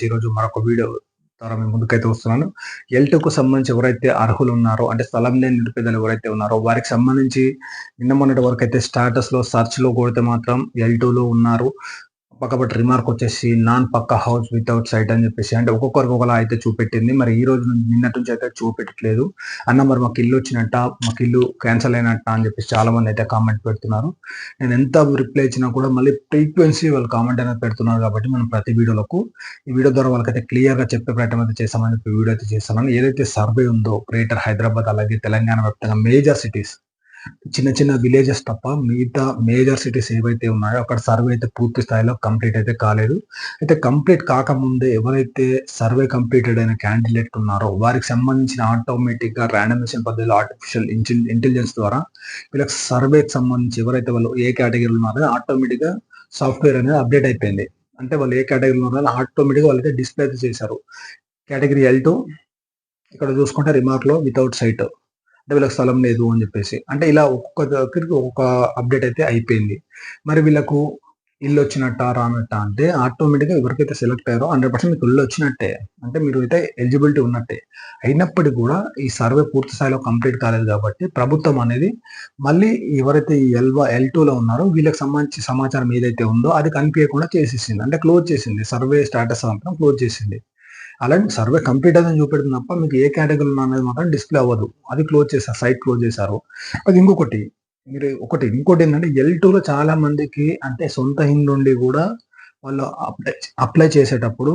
ఈరోజు మరొక వీడియో ద్వారా మేము ముందుకైతే వస్తున్నాను. ఎల్టుకు సంబంధించి ఎవరైతే అర్హులు ఉన్నారో అంటే స్థలం లేని నిరుపేదలు ఎవరైతే ఉన్నారో వారికి సంబంధించి నిన్న మొన్నటి వరకు అయితే స్టాటస్లో సర్చ్లో కొడితే మాత్రం ఎల్లో ఉన్నారు. పక్కపట్టి రిమార్క్ వచ్చేసి నాన్ పక్క హౌస్ వితౌట్ సైట్ అని చెప్పేసి అంటే ఒక్కొక్కరికి ఒకలా అయితే చూపెట్టింది. మరి ఈ రోజు నుంచి నిన్నటి నుంచి అయితే చూపెట్టట్లేదు. అన్న మరి మాకు ఇల్లు వచ్చినట్ట మాకు ఇల్లు క్యాన్సిల్ అయినట్ట అని చెప్పేసి చాలా మంది అయితే కామెంట్ పెడుతున్నారు. నేను ఎంత రిప్లై ఇచ్చినా కూడా మళ్ళీ ఫ్రీక్వెన్సీ వాళ్ళు కామెంట్ అనేది పెడుతున్నారు కాబట్టి మనం ప్రతి వీడియోలకు ఈ వీడియో ద్వారా వాళ్ళకైతే క్లియర్గా చెప్పే ప్రయత్నం అయితే చేస్తామని చెప్పి వీడియో అయితే చేస్తాను. ఏదైతే సర్వే ఉందో గ్రేటర్ హైదరాబాద్ అలాగే తెలంగాణ వ్యాప్తంగా మేజర్ సిటీస్ చిన్న చిన్న విలేజెస్ తప్ప మిగతా మేజర్ సిటీస్ ఏవైతే ఉన్నాయో అక్కడ సర్వే అయితే పూర్తి స్థాయిలో కంప్లీట్ అయితే కాలేదు. అయితే కంప్లీట్ కాకముందే ఎవరైతే సర్వే కంప్లీటెడ్ అయిన క్యాండిడేట్ ఉన్నారో వారికి సంబంధించిన ఆటోమేటిక్గా ర్యాండమైజేషన్ పద్ధతిలో ఆర్టిఫిషియల్ ఇంటెలిజెన్స్ ద్వారా వీళ్ళకి సర్వేకి సంబంధించి ఎవరైతే వాళ్ళు ఏ కేటగిరీలో ఉన్నారో ఆటోమేటిక్గా సాఫ్ట్వేర్ అనేది అప్డేట్ అయిపోయింది. అంటే వాళ్ళు ఏ కేటగిరీలో ఉన్నారో ఆటోమేటిక్గా వాళ్ళైతే డిస్ప్లే చేశారు. కేటగిరీ ఎల్ టూ ఇక్కడ చూసుకుంటే రిమార్క్లో వితౌట్ సైట్ అంటే వీళ్ళకి స్థలం లేదు అని చెప్పేసి. అంటే ఇలా ఒక్కొక్క దగ్గరికి ఒక్కొక్క అప్డేట్ అయితే అయిపోయింది. మరి వీళ్ళకు ఇల్లు వచ్చినట్ట రానట్ట అంటే ఆటోమేటిక్గా ఎవరికైతే సెలెక్ట్ అయ్యారో హండ్రెడ్ పర్సెంట్ మీకు ఇల్లు వచ్చినట్టే. అంటే మీరు అయితే ఎలిజిబిలిటీ ఉన్నట్టే. అయినప్పటికీ కూడా ఈ సర్వే పూర్తి స్థాయిలో కంప్లీట్ కాలేదు కాబట్టి ప్రభుత్వం అనేది మళ్ళీ ఎవరైతే ఈ ఎల్వా ఎల్ టూలో ఉన్నారో వీళ్ళకి సంబంధించి సమాచారం ఏదైతే ఉందో అది కనిపించకుండా చేసేసింది. అంటే క్లోజ్ చేసింది. సర్వే స్టాటస్ మాత్రం క్లోజ్ చేసింది. అలాంటి సర్వే కంప్లీట్ అని చూపెడుతుంది తప్ప మీకు ఏ కేటగిరీలో అనేది మాత్రం డిస్ప్లే అవ్వదు. అది క్లోజ్ చేశారు సైట్ క్లోజ్ చేశారు. అది ఇంకొకటి మీరు ఒకటి ఇంకోటి ఏంటంటే ఎల్ టూలో చాలా మందికి అంటే సొంత హింద్ నుండి కూడా వాళ్ళు అప్లై అప్లై చేసేటప్పుడు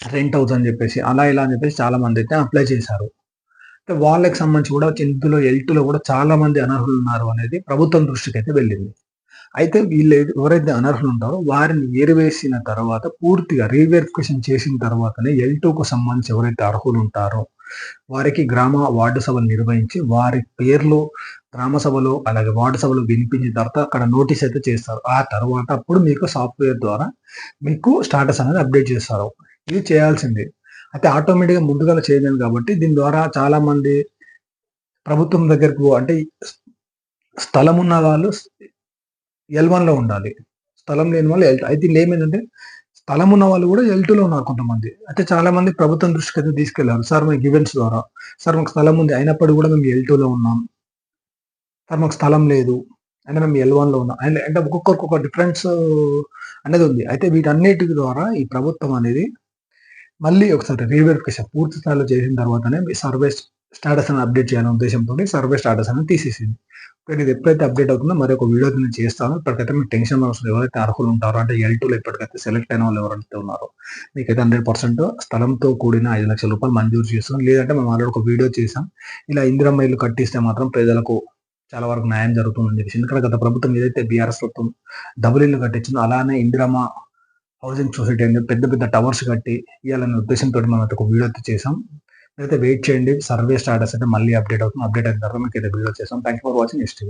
రెంట్ హౌస్ అని చెప్పేసి అలా ఇలా అని చెప్పేసి చాలా మంది అయితే అప్లై చేశారు. అంటే వాళ్ళకి సంబంధించి కూడా ఇందులో ఎల్టీలో కూడా చాలా మంది అనర్హులు ఉన్నారు అనేది ప్రభుత్వం దృష్టికి అయితే వెళ్ళింది. అయితే వీళ్ళు ఎవరైతే అనర్హులు ఉంటారో వారిని ఏరివేసిన తర్వాత పూర్తిగా రీవెరిఫికేషన్ చేసిన తర్వాతనే ఎల్ టూకు సంబంధించి ఎవరైతే అర్హులు ఉంటారో వారికి గ్రామ వార్డు సభలు నిర్వహించి వారి పేర్లు గ్రామ సభలో అలాగే వార్డు సభలో వినిపించిన తర్వాత అక్కడ నోటీస్ అయితే చేస్తారు. ఆ తర్వాత అప్పుడు మీకు సాఫ్ట్వేర్ ద్వారా మీకు స్టాటస్ అనేది అప్డేట్ చేస్తారు. ఇది చేయాల్సిందే. అయితే ఆటోమేటిక్గా ముందుగా చేయలేను కాబట్టి దీని ద్వారా చాలా మంది ప్రభుత్వం దగ్గరకు అంటే స్థలం ఉన్న వాళ్ళు ఎల్ వన్లో ఉండాలి. స్థలం లేని వాళ్ళు ఎల్ అయితే ఏమైందంటే స్థలం ఉన్న వాళ్ళు కూడా ఎల్ టూలో ఉన్నారు కొంతమంది. అయితే చాలా మంది ప్రభుత్వం దృష్టికి అయితే తీసుకెళ్ళారు. సార్ మాకు ఈవెంట్స్ ద్వారా. సార్ మాకు స్థలం ఉంది. అయినప్పటికీ కూడా మేము ఎల్ టూలో ఉన్నాం. సార్ మాకు స్థలం లేదు. అయినా మేము ఎల్ వన్లో ఉన్నాం. అండ్ అంటే ఒక్కొక్కరికి ఒక డిఫరెన్స్ అనేది ఉంది. అయితే వీటన్నిటి ద్వారా ఈ ప్రభుత్వం అనేది మళ్ళీ ఒకసారి రీవెరిఫికేషన్ పూర్తి స్థాయిలో చేసిన తర్వాతనే మీ సర్వేస్ స్టాటస్ అని అప్డేట్ చేయాలనే ఉద్దేశంతో సర్వే స్టాటస్ అని తీసేసింది. ఇది ఎప్పుడైతే అప్డేట్ అవుతుందో మరి ఒక వీడియో నేను చేస్తాను. ఇప్పటికైతే మీకు టెన్షన్ అవసరం ఎవరైతే అర్హులు ఉంటారో అంటే ఎల్ టూలో ఇప్పటికైతే సెలెక్ట్ అయిన వాళ్ళు ఎవరైతే ఉన్నారో మీకైతే హండ్రెడ్ పర్సెంట్ స్థలంతో కూడిన ఐదు లక్షల రూపాయలు మంజూరు చేస్తాం లేదంటే మేము ఆల్రెడీ ఒక వీడియో చేసాం ఇలా ఇందిరమ్మ ఇల్లు కట్టిస్తే మాత్రం ప్రజలకు చాలా వరకు న్యాయం జరుగుతుందని చెప్పేసి. ఎందుకంటే గత ప్రభుత్వం ఏదైతే బీఆర్ఎస్ ప్రభుత్వం డబుల్ ఇల్లు కట్టించిందో అలానే ఇందిరమ్మ హౌసింగ్ సొసైటీ అనేది పెద్ద పెద్ద టవర్స్ కట్టి ఇవ్వాలనే ఉద్దేశంతో మనం ఒక వీడియో అయితే చేసాం అయితే వెయిట్ చేయండి. సర్వే స్టాటస్ అయితే మళ్ళీ అప్డేట్ అవుతుంది. అప్డేట్ అయిన తర్వాత మీకు అయితే వీడియో చేస్తాం. Thank for watching next